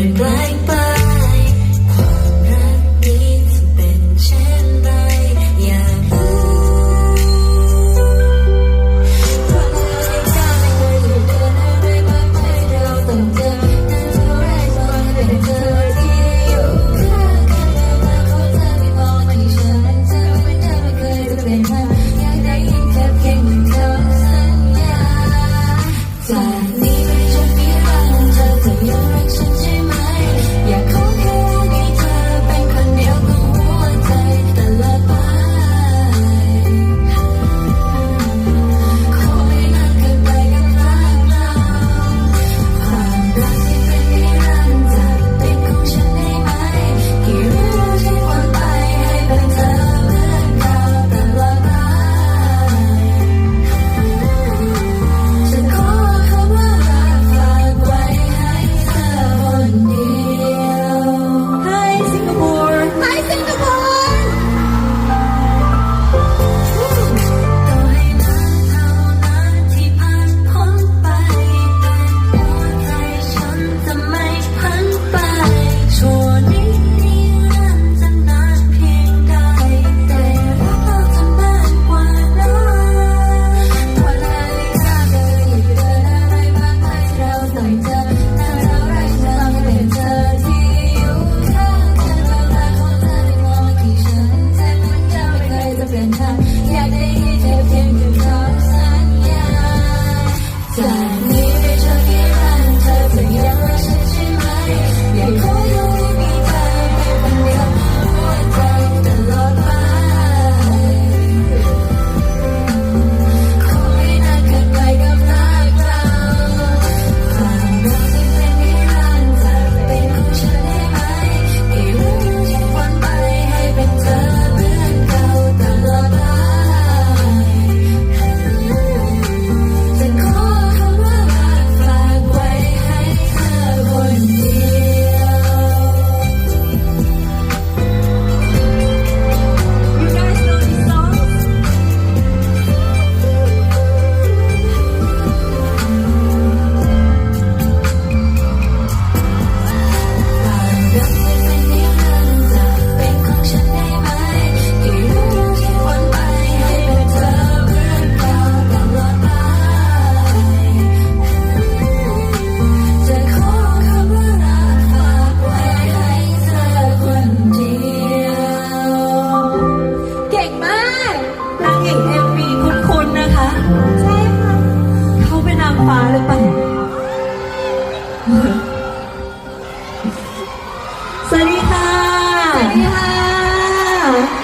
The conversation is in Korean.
Everybody 난 이례적인 한자 등의 마시지 말이. วัสดีค่ะ สวัสดีค่ะ